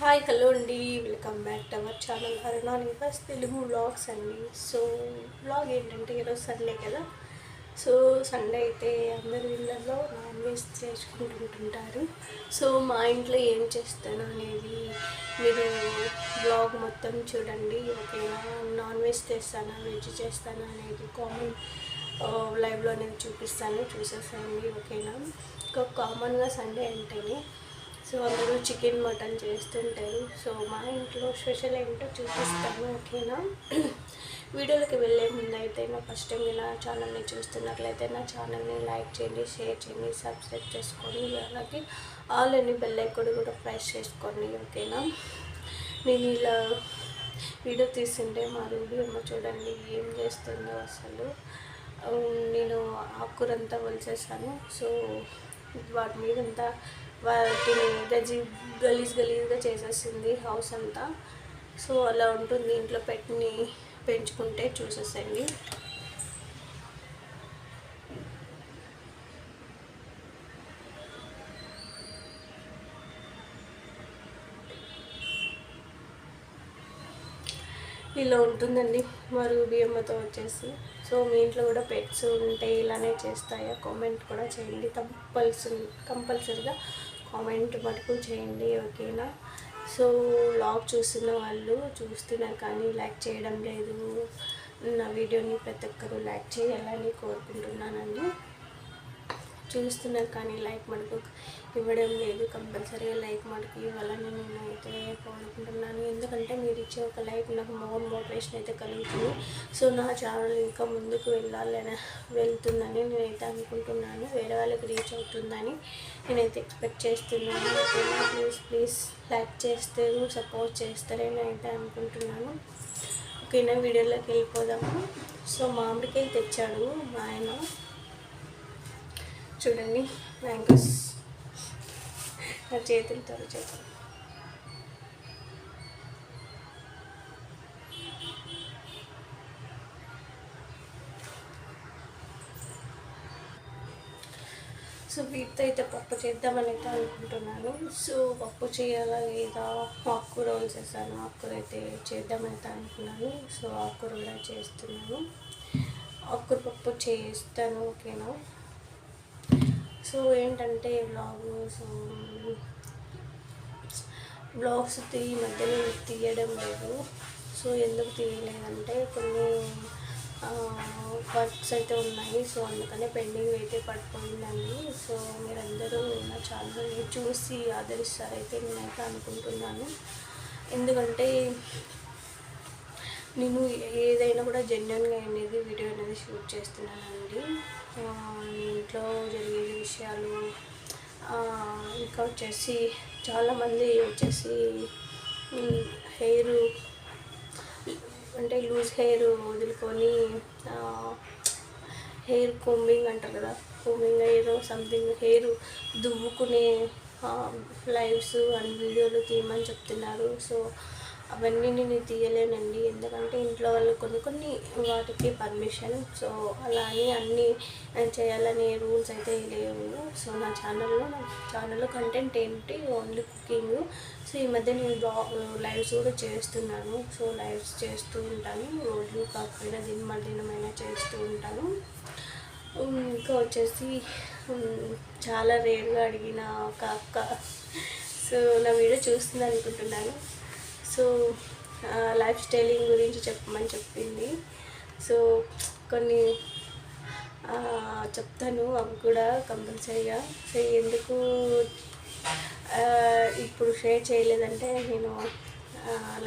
Hi hello అండి. Welcome back to our channel Aruna Nivas Telugu vlogs అండి. So vlog ఏంటంటే ఈరోజు Sunday కదా. సో సండే అయితే అందరి ఇళ్ళల్లో నాన్ వెజ్ చేసుకుంటుంటారు. సో మా ఇంట్లో ఏం చేస్తాను అనేది మీరు బ్లాగ్ మొత్తం చూడండి. ఓకేనా? నాన్ వెజ్ చేస్తానా? వెజ్ చేస్తానా అనేది కామన్ లైవ్లో నేను చూపిస్తాను. చూసేసాను ఓకేనా? ఇంకా కామన్గా సండే అంటేనే సో అందరూ చికెన్ మటన్ చేస్తుంటారు. సో మా ఇంట్లో స్పెషల్ ఏంటో చూపిస్తాను ఓకేనా? వీడియోలకి వెళ్ళే ముందు అయితే నా ఫస్ట్ టైం నా ఛానల్ని చూస్తున్నట్లయితే నా ఛానల్ని లైక్ చేయండి షేర్ చేయండి సబ్స్క్రైబ్ చేసుకోండి. అలాగే ఆల్ అని బెల్ ఐకాన్ కూడా ప్రెస్ చేసుకోండి ఓకేనా? నేను ఇలా వీడియో తీస్తుంటే మా రూడీ అమ్మ చూడండి ఏం చేస్తుందో అసలు. నేను ఆకురంతా వలిసేసాను సో వాటి మీద అంతా వాటిని గజి గలీజ్ గలీజ్గా చేసేసింది హౌస్ అంతా. సో అలా ఉంటుంది. ఇంట్లో పెట్టిని పెంచుకుంటే చూసేసండి ఇలా ఉంటుందండి. మరి బియ్యమ్మతో వచ్చేసి. సో మీ ఇంట్లో కూడా పెట్స్ ఉంటే ఇలానే చేస్తాయా? కామెంట్ కూడా చేయండి. కంపల్సరీ కంపల్సరీగా కామెంట్ మటుకు చేయండి ఓకేనా? సో లాగ్ చూస్తున్న వాళ్ళు చూస్తున్నారు కానీ లైక్ చేయడం లేదు. నా వీడియోని ప్రతి ఒక్కరూ లైక్ చేయాలని కోరుకుంటున్నానండి. చూస్తున్నారు కానీ లైక్ మటుకు ఇవ్వడం లేదు కంపల్సరీగా లైక్ మటుకు ఇవ్వాలని నేను అయితే కోరుకుంటున్నాను. ఎందుకంటే మీరు ఇచ్చే ఒక లైక్ నాకు మోర్ మోటివేషన్ అయితే కలుగుతుంది. సో నా ఛానల్ ఇంకా ముందుకు వెళ్ళాలని వెళ్తుందని నేనైతే అనుకుంటున్నాను. వేరే వాళ్ళకి రీచ్ అవుతుందని నేనైతే ఎక్స్పెక్ట్ చేస్తున్నాను. ఓకేనా ప్లీజ్ ప్లీజ్ లైక్ చేస్తే సపోర్ట్ చేస్తారని అయితే అనుకుంటున్నాను. ఓకేనా వీడియోలోకి వెళ్ళిపోదాము. సో మామిడికాయలు తెచ్చాడు మా ఆయన. చూడండి మ్యాంగోస్ నా చేతులతో చేతులు. సో వీటితో అయితే పప్పు చేద్దామని అయితే అనుకుంటున్నాను. సో పప్పు చేయాలా లేదా? ఆకుకూర వలిసేసాను ఆకుకూర అయితే చేద్దామని అయితే అనుకున్నాను. సో ఆకుకూర కూడా చేస్తున్నాను. ఆకుకూర పప్పు చేస్తాను ఓకేనా? సో ఏంటంటే బ్లాగ్ సో బ్లాగ్స్ తీ మధ్యలో తీయడం లేదు. సో ఎందుకు తీయలేదంటే కొన్ని వర్క్స్ అయితే ఉన్నాయి. సో అందుకనే పెండింగ్ అయితే పడిపోయిందండి. సో మీరందరూ నా ఛానల్ని చూసి ఆదరిస్తారైతే నేనైతే అనుకుంటున్నాను. ఎందుకంటే నేను ఏదైనా కూడా జెన్యున్గా అనేది వీడియో అనేది షూట్ చేస్తున్నానండి. ఇంట్లో జరిగే విషయాలు ఇంకా వచ్చేసి చాలామంది వచ్చేసి హెయిర్ అంటే లూజ్ హెయిర్ వదులుకొని హెయిర్ కోంబింగ్ అంటారు కదా కోంబింగ్ ఏదో సంథింగ్ హెయిర్ దువ్వుకునే లైవ్స్ అండ్ వీడియోలు తీయమని చెప్తున్నారు. సో అవన్నీ నేను తీయలేనండి. ఎందుకంటే ఇంట్లో వాళ్ళు కొన్ని కొన్ని వాటికి పర్మిషన్ సో అలా అని అన్నీ చేయాలనే రూల్స్ అయితే లేవు. సో నా ఛానల్లో నా ఛానల్లో కంటెంట్ ఏంటి? ఓన్లీ కుకింగ్ సో ఈ మధ్య నేను బ్లాగ్ లైవ్స్ కూడా చేస్తున్నాను. సో లైవ్స్ చేస్తూ ఉంటాను. రోజు కాకపోయినా దిన దినమైనా చేస్తూ ఉంటాను. ఇంకా వచ్చేసి చాలా రేర్గా అడిగిన ఒక అక్క. సో నా వీడియో చూస్తుంది అనుకుంటున్నాను. సో లైఫ్ స్టైలింగ్ గురించి చెప్పమని చెప్పింది. సో కొన్ని చెప్తాను. అవి కూడా కంపల్సరీగా. సో ఎందుకు ఇప్పుడు షేర్ చేయలేదంటే నేను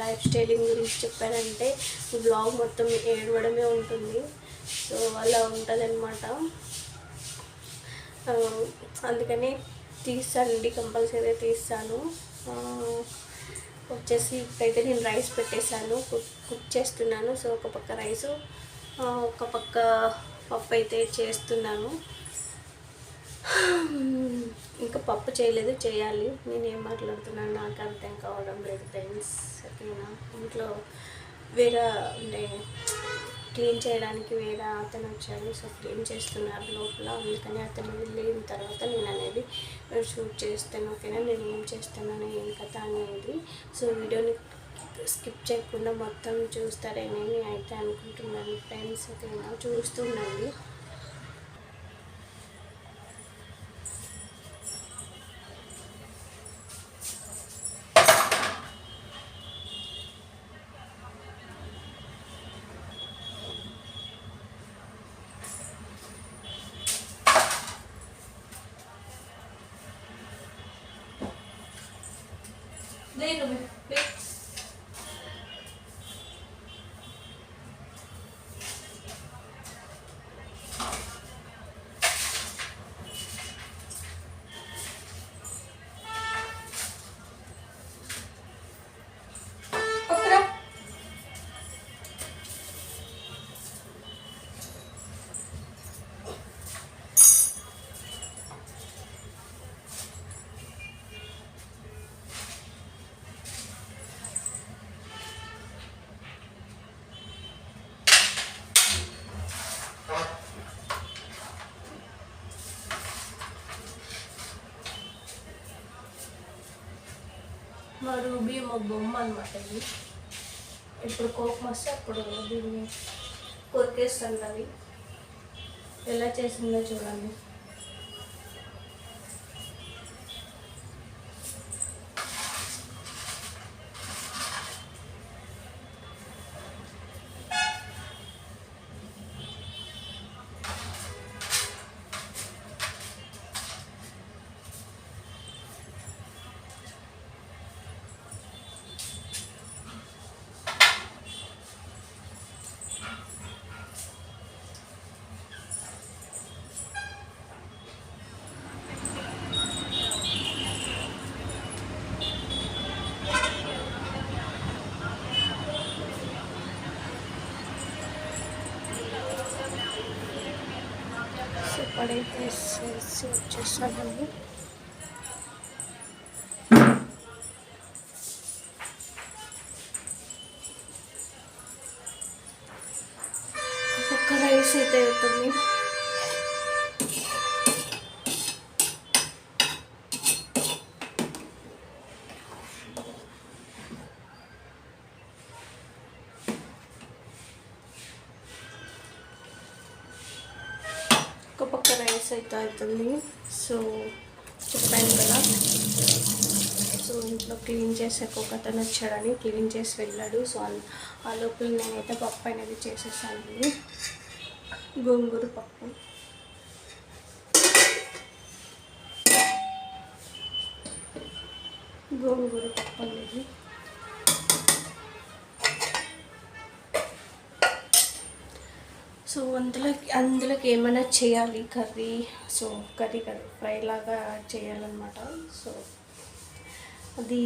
లైఫ్ స్టైలింగ్ గురించి చెప్పానంటే బ్లాగ్ మొత్తం ఏడవడమే ఉంటుంది. సో అలా ఉంటుంది అనమాట అందుకని తీస్తానండి. కంపల్సరీగా తీస్తాను. వచ్చేసి ఇప్పుడైతే నేను రైస్ పెట్టేశాను కుక్ కుక్ చేస్తున్నాను. సో ఒక పక్క రైసు ఒక పక్క పప్పు అయితే చేస్తున్నాను. ఇంకా పప్పు చేయలేదు చేయాలి. నేను ఏం మాట్లాడుతున్నాను? నాకు అర్థం కావడం లేదు ఫ్రెండ్స్ ఓకేనా? ఇంట్లో వేరే అంటే క్లీన్ చేయడానికి వేరే అతను వచ్చాడు. సో క్లీన్ చేస్తున్నారు? లోపల అందుకని అతను వెళ్ళిన తర్వాత నేను అనేది షూట్ చేస్తాను. ఓకేనా? నేను ఏం చేస్తాను ఏం కథ అనేది. సో వీడియోని స్కిప్ చేయకుండా మొత్తం చూస్తారని అయితే అనుకుంటున్నాను. ఫ్రెండ్స్ ఓకేనా? చూస్తుండండి మా రూబీ మా బొమ్మ అనమాట ఇది. ఇప్పుడు కోపం వస్తే అప్పుడు దీన్ని కొరికేస్తుంది ఎలా చేసిందో చూడండి. పడేసేసి వచ్చేసానండి అయితే అవుతుంది సో చెప్పాను కదా. సో ఇంట్లో క్లీన్ చేసాక ఒక అతను వచ్చాడని క్లీన్ చేసి వెళ్ళాడు. సో ఆ లోపల నేనైతే పప్పు అనేది చేసేసానండి. గోంగూర పప్పు. గోంగూర పప్పు అనేది. సో అందులోకి అందులోకి ఏమైనా చేయాలి? Curry so curry curry fry లాగా చేయాలన్నమాట. సో అది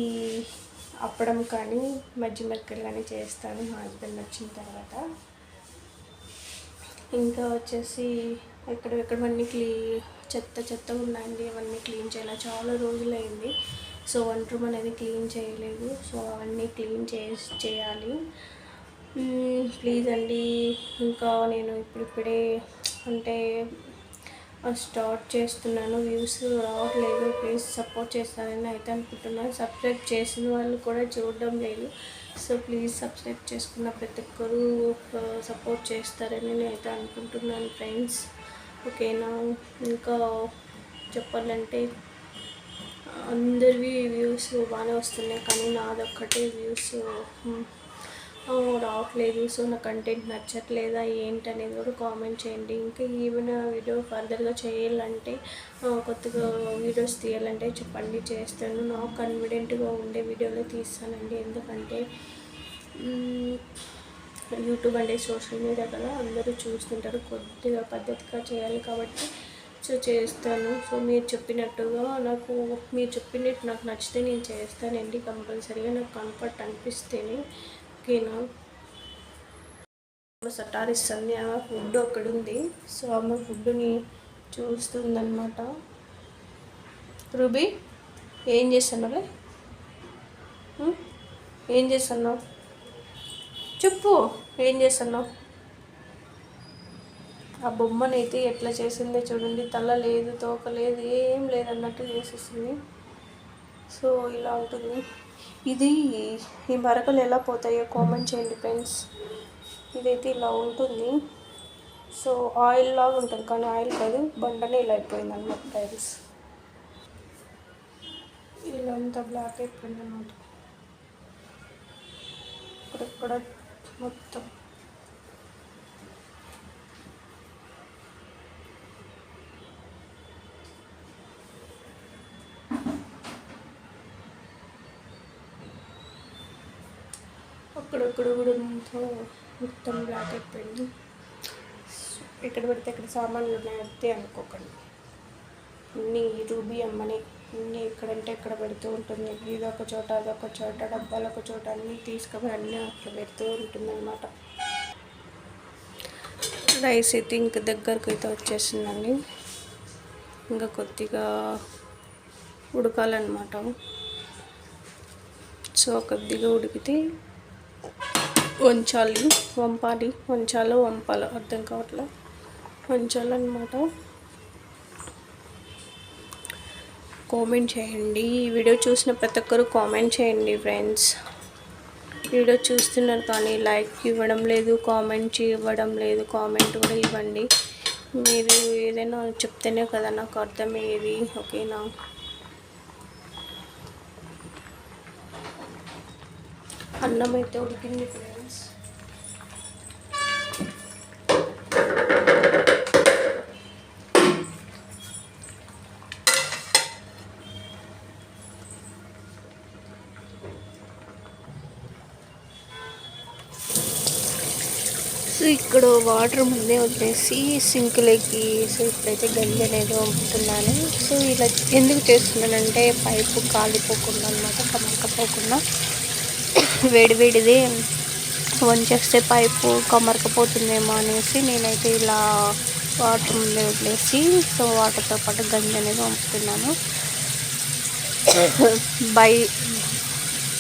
అప్పడం కానీ మజ్జి మెక్కలు కానీ చేస్తాను మా హస్బెండ్ వచ్చిన తర్వాత. ఇంకా వచ్చేసి ఎక్కడ ఎక్కడవన్నీ క్లీ చెత్త చెత్త ఉన్నాయండి అవన్నీ క్లీన్ చేయాలి. చాలా రోజులైంది. సో వంట రూమ్ అనేది క్లీన్ చేయలేదు. సో అవన్నీ క్లీన్ చేసి చేయాలి. ప్లీజ్ అండి. ఇంకా నేను ఇప్పుడిప్పుడే అంటే స్టార్ట్ చేస్తున్నాను. వ్యూస్ రావట్లేదు. ప్లీజ్ సపోర్ట్ చేస్తారని అయితే అనుకుంటున్నాను. సబ్స్క్రైబ్ చేసిన వాళ్ళు కూడా చూడడం లేదు. సో ప్లీజ్ సబ్స్క్రైబ్ చేసుకున్న ప్రతి ఒక్కరూ సపోర్ట్ చేస్తారని నేను అయితే అనుకుంటున్నాను ఫ్రెండ్స్ ఓకేనా ఇంకా చెప్పాలంటే అందరివి వ్యూస్ బాగానే వస్తున్నాయి. కానీ నాదొక్కటే వ్యూస్ రావట్లేదు సో నా కంటెంట్ నచ్చట్లేదా ఏంటి అనేది కూడా కామెంట్ చేయండి. ఇంకా ఈవెన్ వీడియో ఫర్దర్గా చేయాలంటే కొత్తగా వీడియోస్ తీయాలంటే చెప్పండి. చేస్తాను. నాకు కన్ఫిడెంట్గా ఉండే వీడియోలో తీస్తానండి. ఎందుకంటే యూట్యూబ్ అంటే సోషల్ మీడియా కదా. అందరూ చూస్తుంటారు. కొద్దిగా పద్ధతిగా చేయాలి కాబట్టి సో చేస్తాను. సో మీరు చెప్పినట్టుగా నాకు మీరు చెప్పినట్టు నాకు నచ్చితే నేను చేస్తానండి. కంపల్సరీగా నాకు కంఫర్ట్ అనిపిస్తేనే. ఓకేనా? సటారిస్తుంది ఆమె ఫుడ్ ఒకటి ఉంది సో ఆమె ఫుడ్ని చూస్తుందన్నమాట. రూబీ ఏం చేస్తున్నావులే ఏం చేస్తున్నావు? చెప్పు ఏం చేస్తున్నావు? ఆ బొమ్మనైతే ఎట్లా చేసిందో చూడండి. తల లేదు తోక లేదు ఏం లేదన్నట్టు చేసేసింది. సో ఇలా ఉంటుంది. ఇది ఈ మరకలు ఎలా పోతాయో కామెంట్ చేయండి ఫ్రెండ్స్. ఇదైతే ఇలా ఉంటుంది. సో ఆయిల్ లాగా ఉంటుంది కానీ ఆయిల్ కాదు బండనే ఇలా అయిపోయింది అనమాట టైల్స్. ఇలా అంతా బ్లాక్ అయిపోయింది అనమాట ఇక్కడక్కడ మొత్తం అక్కడక్కడ కూడా మొత్తం మొత్తం బ్లాక్ అయిపోయింది. ఎక్కడ పడితే అక్కడ సామాన్లు ఉన్నాయి అనుకోకండి. అన్నీ రూబీ అమ్మని అన్నీ ఎక్కడంటే ఎక్కడ పెడుతూ ఉంటుంది. ఇది ఒక చోట అదొక చోట డబ్బాలు ఒక చోట అన్నీ తీసుకుపోయి అన్నీ అక్కడ పెడుతూ ఉంటుంది అనమాట రైస్ అయితే ఇంక దగ్గరకు అయితే వచ్చేసిందండి. ఇంకా కొద్దిగా ఉడకాలన్నమాట. సో కొద్దిగా ఉడికితే వంచాలి. వంపాలి. వంచాలో వంపాలో. అర్థం కావట్లే? వంచాలన్నమాట. కామెంట్ చేయండి. ఈ వీడియో చూసిన ప్రతి ఒక్కరు కామెంట్ చేయండి ఫ్రెండ్స్. వీడియో చూస్తున్నారు కానీ లైక్ ఇవ్వడం లేదు కామెంట్ ఇవ్వడం లేదు కామెంట్ కూడా ఇవ్వండి. మీరు ఏదైనా చెప్తేనే కదా నాకు అర్థమయ్యేది. ఓకేనా? అన్నం అయితే ఉడికింది ఫ్రెండ్స్ సో ఇక్కడ వాటర్ ముందే వదిలేసి సింక్లోకి సో ఇప్పుడైతే గంజి అనేది పంపుతున్నాను సో ఇలా ఎందుకు చేస్తున్నానంటే పైపు కాలిపోకుండా అనమాట కమరకపోకుండా వేడివేడిది వంచేస్తే పైపు కమరకపోతుందేమో అనేసి నేనైతే ఇలా వాటర్ ముందే వదిలేసి సో వాటర్తో పాటు గంజి అనేది పంపుతున్నాను బై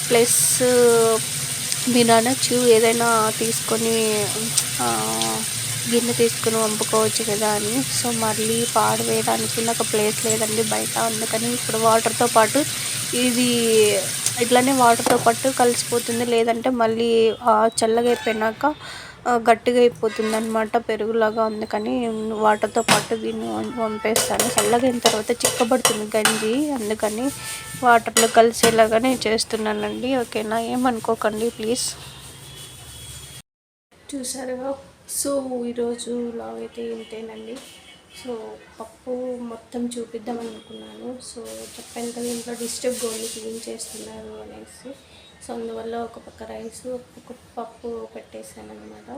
ప్లస్ మీరు అనొచ్చు ఏదైనా తీసుకొని గిన్నె తీసుకుని వంపుకోవచ్చు కదా అని. సో మళ్ళీ పాడవేయడానికి నాకు ప్లేస్ లేదండి బయట. అందుకని ఇప్పుడు వాటర్తో పాటు ఇది ఇట్లానే వాటర్తో పాటు కలిసిపోతుంది. లేదంటే మళ్ళీ చల్లగా అయిపోయినాక గట్టిగా అయిపోతుంది అనమాట పెరుగులాగా. అందుకని వాటర్తో పాటు దీన్ని పంపేస్తాను చల్లగా అయిన తర్వాత చిక్కబడుతుంది గంజి. అందుకని వాటర్లో కలిసేలాగానే చేస్తున్నానండి. ఓకేనా? ఏమనుకోకండి ప్లీజ్. చూసారుగా సో ఈరోజు లాగ్ అయితే ఇంతేనండి. సో పప్పు మొత్తం చూపిద్దాం అనుకున్నాను. సో చెప్పాను కదా ఇంట్లో డిస్టర్బ్ గోల్ని క్లీన్ చేస్తున్నారు అనేసి. సో అందువల్ల ఒక పక్క రైస్ ఒక పప్పు పెట్టేశాను అనమాట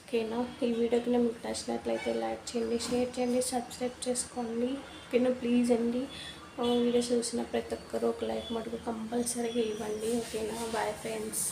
ఓకేనా? ఈ వీడియోకి మీకు నచ్చినట్లయితే లైక్ చేయండి షేర్ చేయండి సబ్స్క్రైబ్ చేసుకోండి. ఓకేనా? ప్లీజ్ అండి. వీడియో చూసిన ప్రతి ఒక్కరు ఒక లైక్ మటుకు కంపల్సరీగా ఇవ్వండి. ఓకేనా? Bye friends.